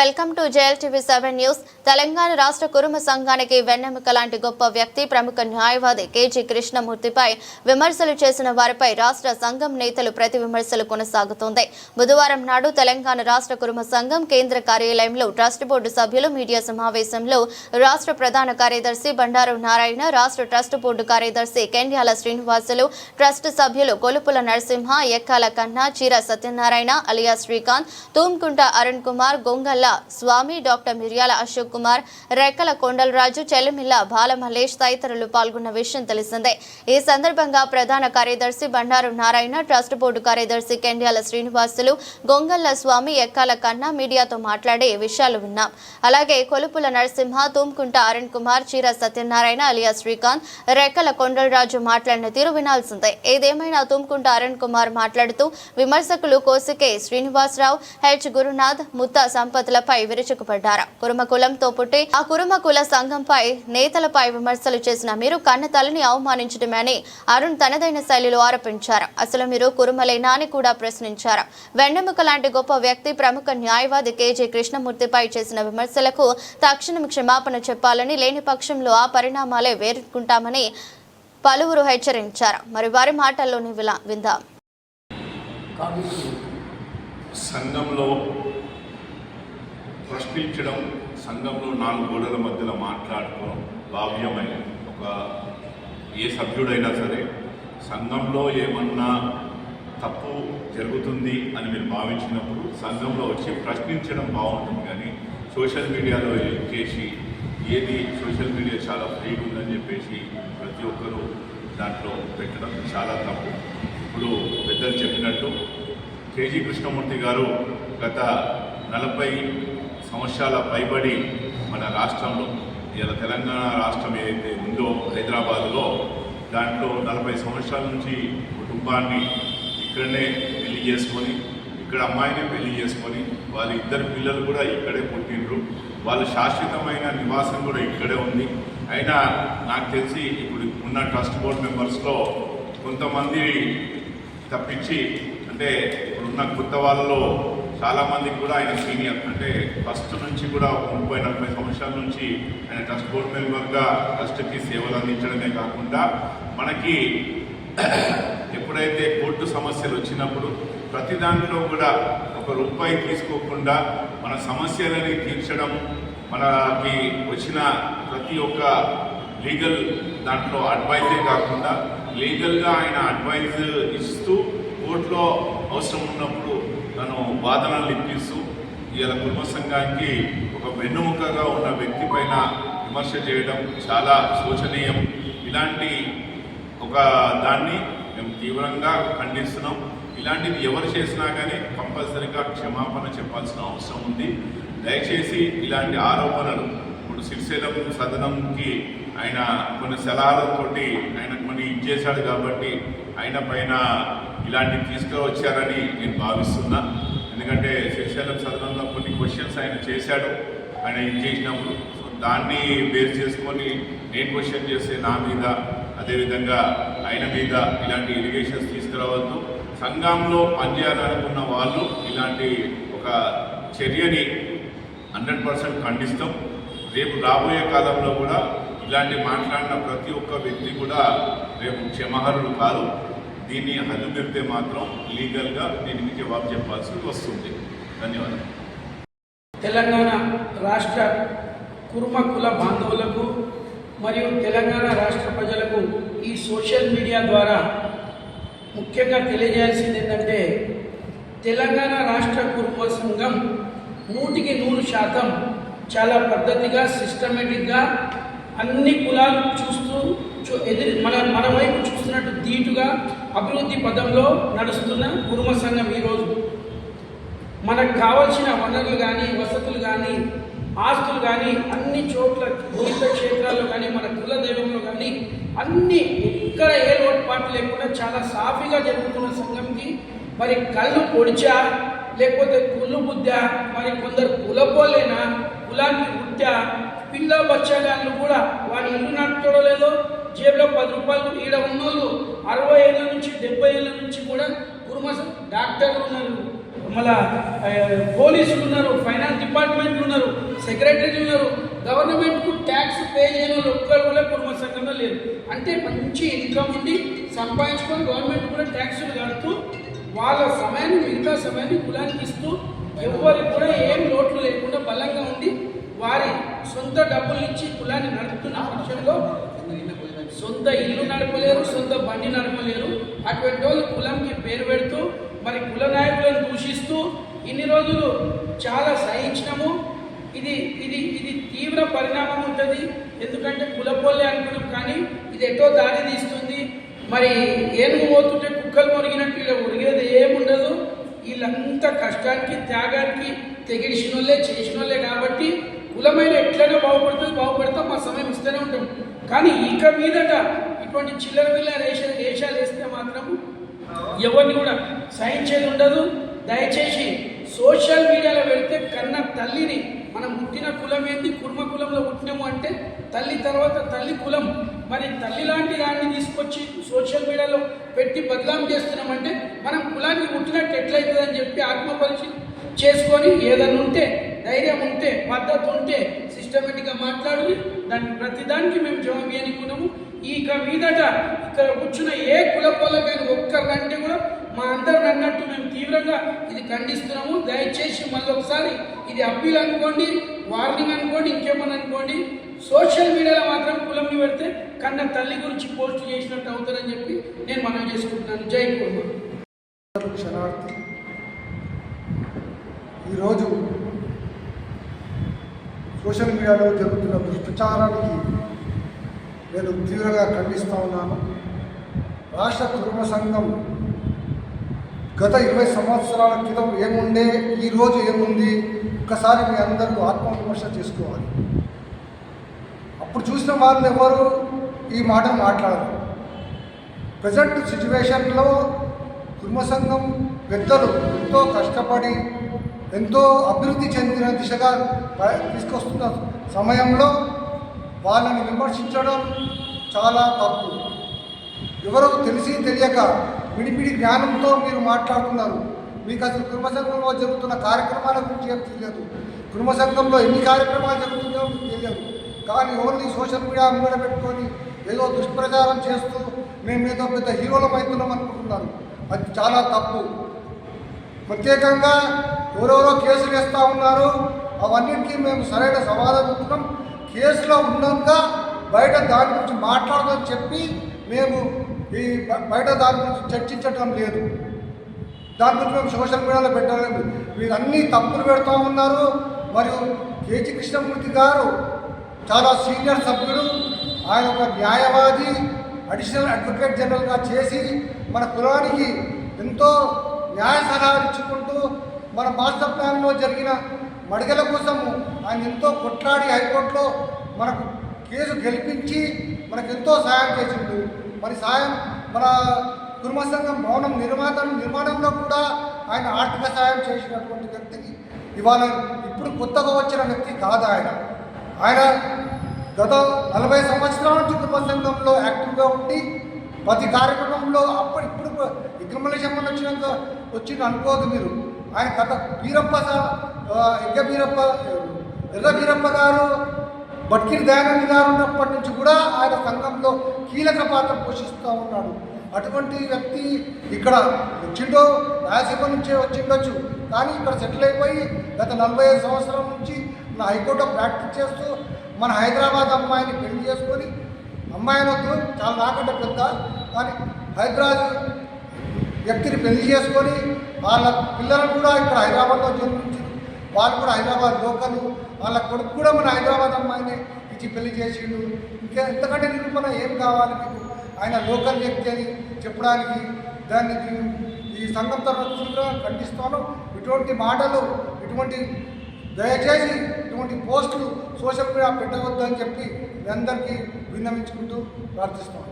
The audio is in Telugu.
Welcome to JL TV seven news. Telangana రాష్ట్ర కురుమ సంఘానికి వెన్నెముక లాంటి గొప్ప వ్యక్తి ప్రముఖ న్యాయవాది కేజీ కృష్ణమూర్తిపై విమర్శలు చేసిన వారిపై రాష్ట్ర సంఘం నేతలు ప్రతి విమర్శలు కొనసాగుతోంది. బుధవారం నాడు తెలంగాణ రాష్ట్ర కురుమ సంఘం కేంద్ర కార్యాలయంలో ట్రస్ట్ బోర్డు సభ్యులు మీడియా సమావేశంలో రాష్ట్ర ప్రధాన కార్యదర్శి బండారు నారాయణ రాష్ట్ర ట్రస్ట్ బోర్డు కార్యదర్శి కెండ్యాల శ్రీనివాసులు ట్రస్ట్ సభ్యులు కొలుపుల నరసింహ ఎక్కాల కన్నా చీర సత్యనారాయణ అలియా శ్రీకాంత్ తూమ్కుంట అరుణ్ కుమార్ గొంగల్ల స్వామి డాక్టర్ మిర్యాల అశోక్ కుమార్ రెక్కల కొండలరాజు చెల్లమిల్ల బాలమల్లేష్ తదితరులు పాల్గొన్న విషయం తెలిసిందే. ఈ సందర్భంగా ప్రధాన కార్యదర్శి బండారు నారాయణ ట్రస్ట్ బోర్డు కార్యదర్శి కెండియాల శ్రీనివాసులు గొంగల్ల స్వామి ఎక్కాల కన్నా మీడియాతో మాట్లాడే విషయాలు విన్నాం. అలాగే కొలుపుల నరసింహ తూమ్కుంట అరుణ్ కుమార్ చీర సత్యనారాయణ అలియా శ్రీకాంత్ రెక్కల కొండలరాజు మాట్లాడిన తీరు వినాల్సిందే. ఏదేమైనా తుమ్కుంట అరుణ్ కుమార్ మాట్లాడుతూ విమర్శకులు కోసికే శ్రీనివాసరావు హెచ్ గురునాథ్ ముత్త సంపత్ నేతలపై విరుచుకుపడ్డారు. కురుమ కులంతో పుట్టి ఆ కురుమ కుల సంఘంపై నేతలపై విమర్శలు చేసిన మీరు కన్న తల్లిని అవమానించడమే అని అరుణ్ తనదైన శైలిలో ఆరోపించారు. అసలు మీరు కురుమలేనా అని కూడా ప్రశ్నించారు. వెన్నెముక లాంటి గొప్ప వ్యక్తి ప్రముఖ న్యాయవాది కేజీ కృష్ణమూర్తిపై చేసిన విమర్శలకు తక్షణం క్షమాపణ చెప్పాలని లేని పక్షంలో ఆ పరిణామాలే వేరుకుంటామని పలువురు హెచ్చరించారు. మరి వారి మాటల్లోని విలా విందాం. సంఘంలో ప్రశ్నించడం సంఘంలో నాలుగు గోడల మధ్యలో మాట్లాడుకోవడం భావ్యమైన ఒక ఏ సభ్యుడైనా సరే సంఘంలో ఏమన్నా తప్పు జరుగుతుంది అని మీరు భావించినప్పుడు సంఘంలో వచ్చి ప్రశ్నించడం బాగుంటుంది కానీ సోషల్ మీడియాలో చేసి ఏది సోషల్ మీడియా చాలా ఫ్రీగా ఉందని చెప్పేసి ప్రతి ఒక్కరూ దాంట్లో పెట్టడం చాలా తప్పు. ఇప్పుడు పెద్దలు చెప్పినట్టు కేజీ కృష్ణమూర్తి గారు గత నలభై సంవత్సరాల పైబడి మన రాష్ట్రంలో ఇలా తెలంగాణ రాష్ట్రం ఏదైతే ఉందో హైదరాబాదులో దాంట్లో నలభై సంవత్సరాల నుంచి కుటుంబాన్ని ఇక్కడనే పెళ్ళి చేసుకొని ఇక్కడ అమ్మాయిని పెళ్ళి చేసుకొని వాళ్ళ ఇద్దరు పిల్లలు కూడా ఇక్కడే పుట్టిండ్రు. వాళ్ళ శాశ్వతమైన నివాసం కూడా ఇక్కడే ఉంది. అయినా నాకు తెలిసి ఇప్పుడు ఉన్న ట్రస్ట్ బోర్డ్ మెంబర్స్లో కొంతమంది తప్పించి అంటే ఇప్పుడున్న కొత్త వాళ్ళలో చాలామందికి కూడా ఆయన సీనియర్. అంటే ఫస్ట్ నుంచి కూడా ఒక ముప్పై నలభై సంవత్సరాల నుంచి ఆయన ట్రస్ట్ బోర్డు మెంబర్గా ట్రస్ట్కి సేవలు అందించడమే కాకుండా మనకి ఎప్పుడైతే కోర్టు సమస్యలు వచ్చినప్పుడు ప్రతి దాంట్లో కూడా ఒక రూపాయి తీసుకోకుండా మన సమస్యలని తీర్చడం మనకి వచ్చిన ప్రతి ఒక్క లీగల్ దాంట్లో అడ్వైజే కాకుండా లీగల్గా ఆయన అడ్వైజ్ ఇస్తూ కోర్టులో అవసరం ఉన్నప్పుడు తను వాదనలు ఇప్పిస్తూ ఇలా కుటుంబ సంఘానికి ఒక వెన్నుముకగా ఉన్న వ్యక్తి పైన విమర్శ చేయడం చాలా శోచనీయం. ఇలాంటి ఒక దాన్ని మేము తీవ్రంగా ఖండిస్తున్నాం. ఇలాంటిది ఎవరు చేసినా కానీ కంపల్సరీగా క్షమాపణ చెప్పాల్సిన అవసరం ఉంది. దయచేసి ఇలాంటి ఆరోపణలు ఇప్పుడు సిరిసేలం సదనంకి ఆయన కొన్ని సలహాలతోటి ఆయన కొన్ని ఇచ్చేశాడు కాబట్టి ఆయన పైన ఇలాంటివి తీసుకువచ్చారని నేను భావిస్తున్నా. ఎందుకంటే శ్రీశైలం సదనంలో కొన్ని క్వశ్చన్స్ ఆయన చేశాడు. ఆయన ఇది చేసినప్పుడు. సో దాన్ని బేస్ చేసుకొని నేను క్వశ్చన్ చేస్తే నా మీద అదేవిధంగా ఆయన మీద ఇలాంటి ఇరిగేషన్స్ తీసుకురావద్దు. సంఘంలో పనిచేయాలనుకున్న వాళ్ళు ఇలాంటి ఒక చర్యని హండ్రెడ్ పర్సెంట్ ఖండిస్తాం. రేపు రాబోయే కాలంలో కూడా ఇలాంటి మాట్లాడిన ప్రతి ఒక్క వ్యక్తి కూడా రేపు క్షమహరుడు కాదు దీన్ని హద్దు మాత్రం లీగల్గా దీనికి జవాబు చెప్పాల్సి వస్తుంది. ధన్యవాదాలు. తెలంగాణ రాష్ట్ర కుర్మ కుల బాంధవులకు మరియు తెలంగాణ రాష్ట్ర ప్రజలకు ఈ సోషల్ మీడియా ద్వారా ముఖ్యంగా తెలియజేయాల్సింది ఏంటంటే తెలంగాణ రాష్ట్ర కుర్మ సంఘం నూటికి నూరు శాతం చాలా పద్ధతిగా సిస్టమేటిక్గా అన్ని కులాలు చూస్తూ చూ ఎదురు మన మన వైపు చూస్తున్నట్టు ధీటుగా అభివృద్ధి పదంలో నడుస్తున్న కురుమ సంఘం ఈరోజు. మనకు కావాల్సిన వనరులు కానీ వసతులు కానీ ఆస్తులు కానీ అన్ని చోట్ల తీర్థ క్షేత్రాల్లో కానీ మన కుల దైవంలో కానీ అన్ని ఎక్కడ ఏ లోటుపాటు లేకుండా చాలా సాఫీగా జరుగుతున్న సంఘంకి మరి కళ్ళు పొడిచా లేకపోతే కుళ్ళు బుద్ధా మరి కొందరు కులపోలేనా కులాన్ని బుద్ధా పిల్ల బచ్చగాళ్ళు కూడా వాడి ఇల్లు నడుపుతాడో లేదో జేబులో పది రూపాయలు ఈడ ఉన్నోళ్ళు అరవై ఏళ్ళ నుంచి డెబ్బై ఏళ్ళ నుంచి కూడా కుర్మ డాక్టర్లు ఉన్నారు. మళ్ళా పోలీసులు ఉన్నారు ఫైనాన్స్ డిపార్ట్మెంట్లు ఉన్నారు సెక్రటరీలు ఉన్నారు. గవర్నమెంట్కు ట్యాక్స్ పే చేయని వాళ్ళు ఒక్కరు కూడా కుటుంబ సంఘంలో లేరు. అంటే మంచి ఇన్కమ్ ఉండి సంపాదించుకొని గవర్నమెంట్ కూడా ట్యాక్సులు కడుతూ వాళ్ళ సమయాన్ని మిగతా సమయాన్ని కులానికి ఇస్తూ ఎవరికి కూడా ఏం లోట్లు లేకుండా బలంగా ఉండి వారి సొంత డబ్బులు ఇచ్చి కులాన్ని నడుపుతున్న పక్షంలో సొంత ఇల్లు నడపలేరు సొంత బండి నడపలేరు. అటువంటి వాళ్ళు కులంకి పేరు పెడుతూ మరి కుల నాయకులను దూషిస్తూ ఇన్ని రోజులు చాలా సహించినము. ఇది ఇది ఇది తీవ్ర పరిణామం ఉంటుంది. ఎందుకంటే కులపోలే అనుకున్నాం కానీ ఇది ఎటో దారి తీస్తుంది. మరి ఏనుగు పోతుంటే కుక్కలు మురిగినట్టు ఇలా ఉరిగేది ఏముండదు. వీళ్ళంతా కష్టానికి త్యాగానికి తెగిడిసిన వాళ్ళే చేసిన వాళ్ళే కాబట్టి కులమైన ఎట్లైనా బాగుపడుతుంది. బాగుపడతాం మా సమయం ఇస్తూనే ఉంటాం. కానీ ఇక మీదట ఇటువంటి చిల్లర పిల్ల రేష వేషాలు వేస్తే మాత్రం ఎవరిని కూడా సహించేది ఉండదు. దయచేసి సోషల్ మీడియాలో పెడితే కన్న తల్లిని మనం పుట్టిన కులం ఏంది? కుర్మ కులంలో పుట్టినాము అంటే తల్లి తర్వాత తల్లి కులం. మరి తల్లి లాంటి దాన్ని తీసుకొచ్చి సోషల్ మీడియాలో పెట్టి బదలాం చేస్తున్నామంటే మనం కులానికి పుట్టినట్టు ఎట్లయితుందని చెప్పి ఆత్మపరిచి చేసుకొని ఏదైనా ఉంటే ధైర్యం ఉంటే పద్ధతి ఉంటే సిస్టమేటిక్గా మాట్లాడి దాన్ని ప్రతిదానికి మేము జవాబు ఇవ్వనుకున్నాము ఇక మీదట ఇక్కడ కూర్చున్న ఏ కుల ఒక్క ఒక్కరికంటే కూడా మా అందరిని అన్నట్టు మేము తీవ్రంగా ఇది ఖండిస్తున్నాము. దయచేసి మళ్ళీ ఒకసారి ఇది అప్పీల్ అనుకోండి వార్నింగ్ అనుకోండి ఇంకేమని అనుకోండి. సోషల్ మీడియాలో మాత్రం కులంని పెడితే కన్న తల్లి గురించి పోస్ట్ చేసినట్టు అవుతారని చెప్పి నేను మనం చేసుకుంటున్నాను. జై కుర్మ క్షణార్థి ఈరోజు సోషల్ మీడియాలో జరుగుతున్న దుష్ప్రచారానికి నేను తీవ్రంగా ఖండిస్తూ ఉన్నాను. రాష్ట్ర కుటుంబ సంఘం గత ఇరవై సంవత్సరాల క్రితం ఏముండే ఈరోజు ఏముంది ఒక్కసారి మీ అందరూ ఆత్మవిమర్శ చేసుకోవాలి. అప్పుడు చూసిన వాళ్ళు ఎవరు ఈ మాట మాట్లాడరు. ప్రజెంట్ సిచ్యువేషన్లో కుటుంబ సంఘం పెద్దలు ఎంతో కష్టపడి ఎంతో అభివృద్ధి చెందిన దిశగా తీసుకొస్తున్న సమయంలో వాళ్ళని విమర్శించడం చాలా తప్పు. ఎవరో తెలిసి తెలియక విడిపిడి జ్ఞానంతో మీరు మాట్లాడుతున్నారు. మీకు అసలు కుటుంబ సంఘంలో జరుగుతున్న కార్యక్రమాల గురించి ఏం తెలియదు. కుటుంబ సంఘంలో ఎన్ని కార్యక్రమాలు జరుగుతున్నాయో మీకు తెలియదు. కానీ ఓన్లీ సోషల్ మీడియా ముంగడ పెట్టుకొని ఏదో దుష్ప్రచారం చేస్తూ మేము ఏదో పెద్ద హీరోలం అవుతున్నాం అనుకుంటున్నారు. అది చాలా తప్పు. ప్రత్యేకంగా ఎవరెవరో కేసులు వేస్తూ ఉన్నారు అవన్నిటికీ మేము సరైన సమాధానం ఇస్తున్నాం. కేసులో ఉన్నాక బయట దాని గురించి మాట్లాడదని చెప్పి మేము ఈ బయట దాని గురించి చర్చించటం లేదు. దాని గురించి మేము సోషల్ మీడియాలో పెట్టడం మీరు అన్ని తప్పులు పెడతా ఉన్నారు. మరియు కేజీ కృష్ణమూర్తి గారు చాలా సీనియర్ సభ్యుడు ఆయన ఒక న్యాయవాది అడిషనల్ అడ్వకేట్ జనరల్గా చేసి మన కులానికి ఎంతో న్యాయ సలహాలు ఇచ్చుకుంటూ మన మాస్టర్ ప్లాన్లో జరిగిన మడిగల కోసము ఆయన ఎంతో కొట్లాడి హైకోర్టులో మనకు కేసు గెలిపించి మనకు ఎంతో సహాయం చేసిండు. మరి సాయం మన కుటుంబ సంఘం భవనం నిర్మాణ నిర్మాణంలో కూడా ఆయన ఆర్థిక సాయం చేసినటువంటి వ్యక్తికి ఇవాళ ఇప్పుడు కొత్తగా వచ్చిన వ్యక్తి కాదు ఆయన. ఆయన గత నలభై సంవత్సరాల నుంచి కుటుంబ సంఘంలో యాక్టివ్గా ఉండి ప్రతి కార్యక్రమంలో అప్పుడు ఇప్పుడు విక్రమల సంబంధం వచ్చినంత వచ్చింది అనుకోదు మీరు. ఆయన గత బీరప్ప ఎగ్గ వీరప్ప ఎర్ర బీరప్ప గారు బట్కిరి దయానంద గారు ఉన్నప్పటి నుంచి కూడా ఆయన సంఘంలో కీలక పాత్ర పోషిస్తూ ఉన్నాడు. అటువంటి వ్యక్తి ఇక్కడ వచ్చిండో రాయలసీమ నుంచే వచ్చిండొచ్చు. కానీ ఇక్కడ సెటిల్ అయిపోయి గత నలభై ఐదు సంవత్సరాల నుంచి నా హైకోర్టులో ప్రాక్టీస్ చేస్తూ మన హైదరాబాద్ అమ్మాయిని పెళ్ళి చేసుకొని అమ్మాయి వద్దు చాలా నాకంటే పెద్ద కానీ హైదరాబాద్ వ్యక్తిని పెళ్ళి చేసుకొని వాళ్ళ పిల్లలు కూడా ఇక్కడ హైదరాబాద్లో జన్మించింది వాళ్ళు కూడా హైదరాబాద్ లోకలు. వాళ్ళ కొడుకు కూడా మన హైదరాబాద్ అమ్మాయిని ఇచ్చి పెళ్ళి చేసిండు. ఇంకా ఎంతకంటే నిరూపణ ఏం కావాలి మీకు ఆయన లోకల్ వ్యక్తి అని చెప్పడానికి దాన్ని ఈ సంఘం తరఫున తీవ్రంగా ఖండిస్తాను. ఇటువంటి మాటలు ఇటువంటి దయచేసి ఇటువంటి పోస్టులు సోషల్ మీడియా పెట్టవద్దని చెప్పి మీ అందరికీ విన్నవించుకుంటూ ప్రార్థిస్తున్నాం.